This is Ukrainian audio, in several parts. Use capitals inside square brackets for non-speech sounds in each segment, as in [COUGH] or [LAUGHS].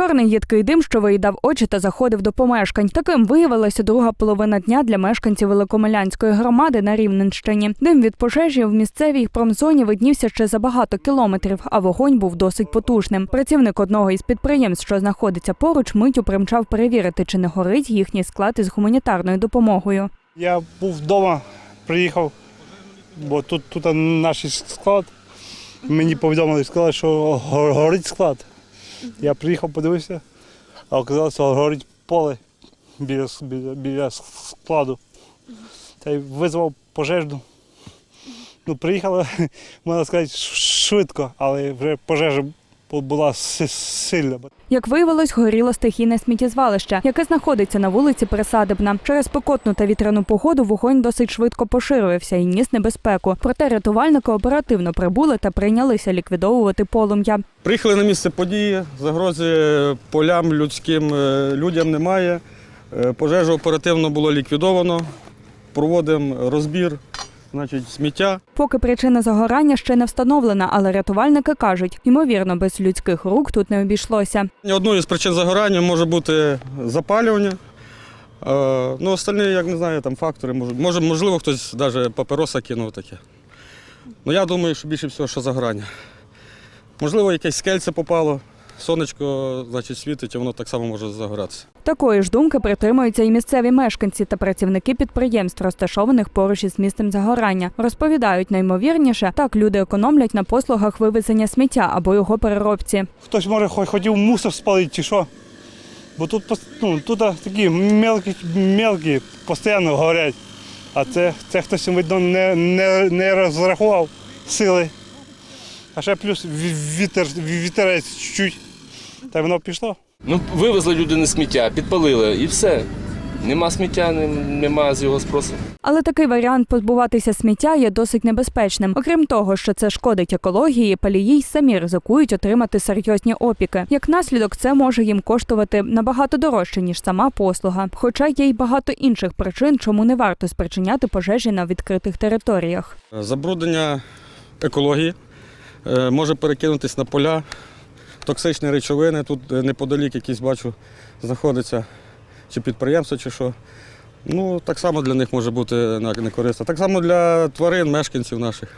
Чорний їдкий дим, що виїдав очі та заходив до помешкань. Таким виявилася друга половина дня для мешканців Великомилянської громади на Рівненщині. Дим від пожежі в місцевій промзоні виднівся ще за багато кілометрів, а вогонь був досить потужним. Працівник одного із підприємств, що знаходиться поруч, миттю примчав перевірити, чи не горить їхній склад із гуманітарною допомогою. Я був вдома, приїхав, бо тут, тут наш склад. Мені повідомили, сказали, що горить склад. Я приїхав, подивився, а оказалося, горить поле біля, біля, біля складу. Та й визвав пожежну. Ну, приїхала, [LAUGHS] можна сказати, швидко, але вже пожежа була сильна. Як виявилось, горіло стихійне сміттєзвалище, яке знаходиться на вулиці Присадибна. Через спекотну та вітряну погоду вогонь досить швидко поширився і ніс небезпеку. Проте рятувальники оперативно прибули та прийнялися ліквідовувати полум'я. Приїхали на місце події, загрози полям людським е, людям немає. Е, Пожежу оперативно було ліквідовано. Проводимо розбір значить, сміття. Поки причина загорання ще не встановлена, але рятувальники кажуть, ймовірно, без людських рук тут не обійшлося. Одною з причин загорання може бути запалювання. Е, Ну, остальні, як не знаю, там фактори можуть. Може, можливо, хтось навіть папироса кинув таке. Ну, я думаю, що більше всього, що загорання. Можливо, якесь скельце попало, сонечко, значить, світить, і воно так само може загоратися. Такої ж думки притримуються і місцеві мешканці та працівники підприємств, розташованих поруч із місцем загорання. Розповідають наймовірніше, так люди економлять на послугах вивезення сміття або його переробці. Хтось може хо- хотів мусор спалити чи що. Бо тут, ну, тут такі мелкі, мелкі постійно горять. А це, це хтось, видно, не, не, не розрахував сили. А ще плюс ві- вітер, вітерець чуть. Та й воно пішло. Ну, вивезли люди не сміття, підпалили і все. Нема сміття, нема з його спросу. Але такий варіант позбуватися сміття є досить небезпечним. Окрім того, що це шкодить екології, палії й самі ризикують отримати серйозні опіки. Як наслідок, це може їм коштувати набагато дорожче ніж сама послуга. Хоча є й багато інших причин, чому не варто спричиняти пожежі на відкритих територіях. Забруднення екології е, може перекинутися на поля, токсичні речовини. Тут е, неподалік якісь бачу знаходиться чи підприємство, чи що. Ну, так само для них може бути на- не корисно. Так само для тварин, мешканців наших.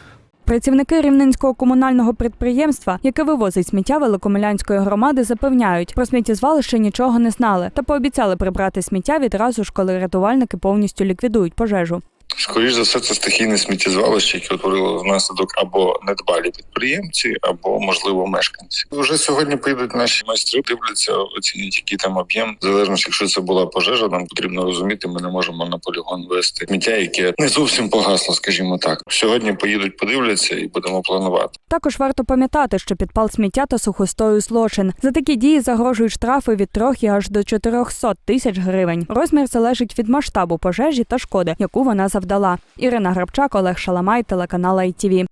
Працівники рівненського комунального підприємства, яке вивозить сміття Великомилянської громади, запевняють, про сміттєзвалище нічого не знали та пообіцяли прибрати сміття відразу ж, коли рятувальники повністю ліквідують пожежу. Скоріше за все, це стихійне сміттєзвалище, яке утворило внаслідок або недбалі підприємці, або можливо мешканці. Вже сьогодні поїдуть наші майстри, дивляться, оцінять, який там об'єм. Залежно, якщо це була пожежа, нам потрібно розуміти, ми не можемо на полігон вести сміття, яке не зовсім погасло, скажімо так. Сьогодні поїдуть, подивляться і будемо планувати. Також варто пам'ятати, що підпал сміття та сухостою злочин. За такі дії загрожують штрафи від 3 і аж до 400 тисяч гривень. Розмір залежить від масштабу пожежі та шкоди, яку вона завдала. Ірина Грабчак, Олег Шаламай, телеканал ITV.